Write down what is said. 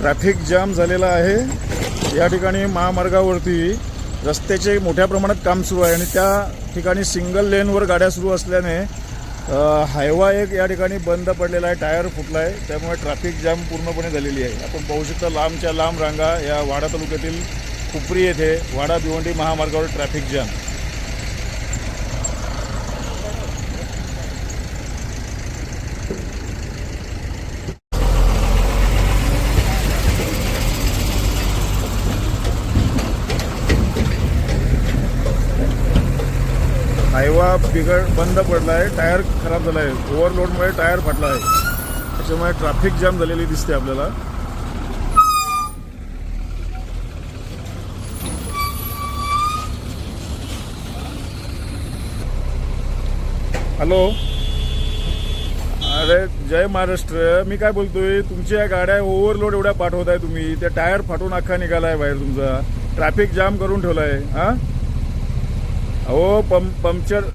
Traffic jam झालेला आहे. या ठिकाणी महामार्गावरती रस्त्याचे मोठ्या प्रमाणात काम सुरू आहे आणि त्या ठिकाणी सिंगल लेनवर गाड्या सुरू असल्याने हायवा एक या ठिकाणी बंद पडलेला आहे टायर फुटला आहे त्यामुळे ट्रॅफिक जाम पूर्णपणे झालेली आहे. आपण पाहू शकता लांबच्या लांब रांगा या वाडा तालुक्यातील खुपरी येथे वाडा भिवंडी महामार्गावर ट्रॅफिक जाम हायवा बिघड बंद पडला आहे टायर खराब झाला आहे ओव्हरलोडमुळे टायर फाटला आहे त्याच्यामुळे ट्रॅफिक जाम झालेली दिसते आपल्याला. हॅलो? अरे जय महाराष्ट्र. मी काय बोलतोय? तुमच्या गाड्या ओव्हरलोड एवढ्या पाठवत आहे तुम्ही. त्या टायर फाटून अख्खा निघालाय बाहेर तुमचा. ट्रॅफिक जाम करून ठेवलाय हा? Oh, pem pemcer